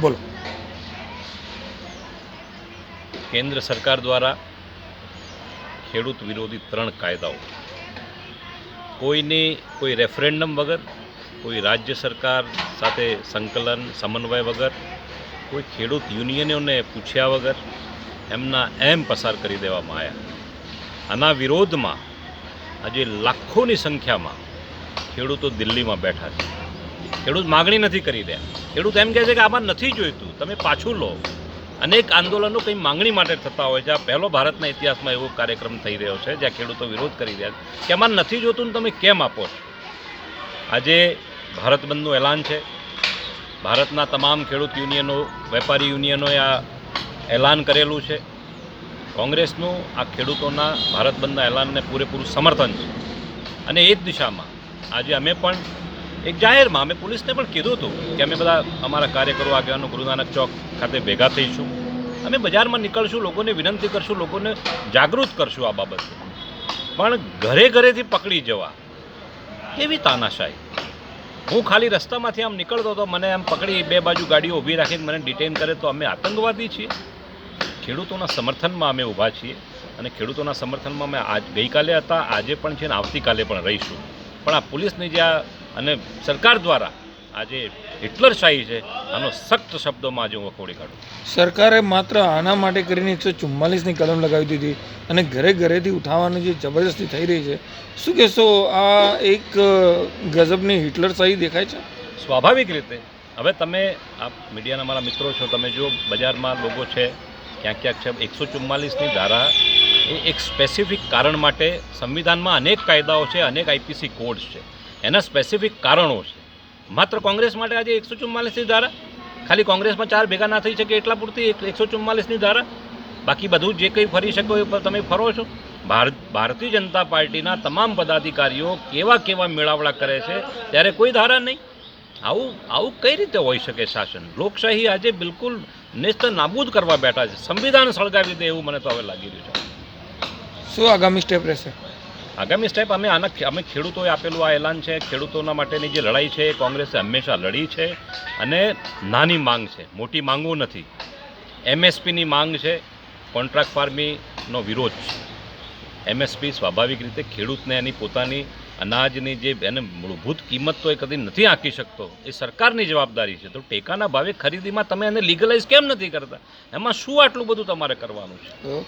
બોલો. કેન્દ્ર સરકાર દ્વારા ખેડૂત વિરોધી ત્રણ કાયદાઓ. કોઈને કોઈ રેફરેન્ડમ વગર, કોઈ રાજ્ય સરકાર સાથે સંકલન, સમન્વય વગર, કોઈ ખેડૂત યુનિયનોને પૂછ્યા વગર એમના એમ પસાર કરી દેવામાં આવ્યા. આના વિરોધમાં આજે લાખોની સંખ્યામાં ખેડૂતો દિલ્હીમાં બેઠા છે. ખેડૂત માગણી નથી કરી રહ્યા. ખેડૂત એમ કહે છે કે આમાં નથી જોઈતું. તમે પાછું લો. અનેક આંદોલનો કંઈ માંગણી માટે થતા હોય છે. આ પહેલો ભારતના ઇતિહાસમાં એવો કાર્યક્રમ થઈ રહ્યો છે, જ્યાં ખેડૂતો વિરોધ કરી રહ્યા છે. કે આમાં નથી જોતું તમે કેમ આપો છો? આજે ભારત બંધનું એલાન છે. ભારતના તમામ ખેડૂત યુનિયનો, વેપારી યુનિયનોએ આ એલાન કરેલું છે. કોંગ્રેસનું આ ખેડૂતોના ભારત બંધના એલાનને પૂરેપૂરું સમર્થન છે. અને એ જ દિશામાં આજે અમે પણ એક જાહેરમાં અમે પોલીસને પણ કીધું હતું કે અમે બધા અમારા કાર્યકરો આગેવાનો ગુરુનાનક ચોક ખાતે ભેગા થઈશું. અમે બજારમાં નીકળશું, લોકોને વિનંતી કરશું, લોકોને જાગૃત કરશું આ બાબતે. પણ ઘરે ઘરેથી પકડી જવા કેવી તાનાશાહી? હું ખાલી રસ્તામાંથી આમ નીકળતો હતો મને આમ પકડી બે બાજુ ગાડીઓ ઊભી રાખીને મને ડિટેન કરે તો અમે આતંકવાદી છીએ? ખેડૂતોના સમર્થનમાં અમે ઊભા છીએ અને ખેડૂતોના સમર્થનમાં અમે આજ ગઈકાલે હતા, આજે પણ છે ને આવતીકાલે પણ રહીશું. પણ આ પોલીસની જે આ અને સરકાર દ્વારા આજે હિટલરશાહી છે આનો સખ્ત શબ્દોમાં આજે હું વખોડી કાઢું. સરકારે માત્ર આના માટે કરીને એકસો ચુમ્માલીસની કલમ લગાવી દીધી અને ઘરે ઘરેથી ઉઠાવવાની જે જબરદસ્તી થઈ રહી છે શું કહેશો? આ એક ગઝબની હિટલર હિટલરશાહી દેખાય છે? સ્વાભાવિક રીતે. હવે તમે આ મીડિયાના મારા મિત્રો છો તમે જો બજારમાં લોકો છે ક્યાંક ક્યાંક છે એકસો ચુમ્માલીસની ધારા એ એક સ્પેસિફિક કારણ માટે સંવિધાનમાં અનેક કાયદાઓ છે અનેક આઈપીસી કોડ્સ છે. એના સ્પેસિફિક કારણો છે. માત્ર કોંગ્રેસ માટે આજે એકસો ચુમ્માલીસની ધારા, ખાલી કોંગ્રેસમાં ચાર ભેગા ના થઈ શકે એટલા પૂરતી એક એકસો ચુમ્માલીસની ધારા. બાકી બધું જે કંઈ ફરી શકો એ તમે ફરો છો. ભારત, ભારતીય જનતા પાર્ટીના તમામ પદાધિકારીઓ કેવા કેવા મેળાવડા કરે છે, ત્યારે કોઈ ધારા નહીં. આવું આવું કઈ રીતે હોઈ શકે શાસન? લોકશાહી આજે બિલકુલ નેસ્ત નાબૂદ કરવા બેઠા છે. સંવિધાન સળગાવી દે એવું મને તો હવે લાગી રહ્યું છે. શું આગામી સ્ટેપ રહેશે? આગામી સ્ટેપ અમે આના અમે ખેડૂતોએ આપેલું આ એલાન છે. ખેડૂતોના માટેની જે લડાઈ છે, એ કોંગ્રેસે હંમેશા લડી છે અને નાની માંગ છે. મોટી માંગો નથી. એમએસપીની માંગ છે, કોન્ટ્રાક્ટ ફાર્મિંગનો વિરોધ છે. એમએસપી સ્વાભાવિક રીતે ખેડૂતને એની પોતાની અનાજની જે એને મૂળભૂત કિંમત તો એ કદી નથી આંકી શકતો. એ સરકારની જવાબદારી છે. તો ટેકાના ભાવે ખરીદીમાં તમે એને લીગલાઇઝ કેમ નથી કરતા? એમાં શું આટલું બધું તમારે કરવાનું છે?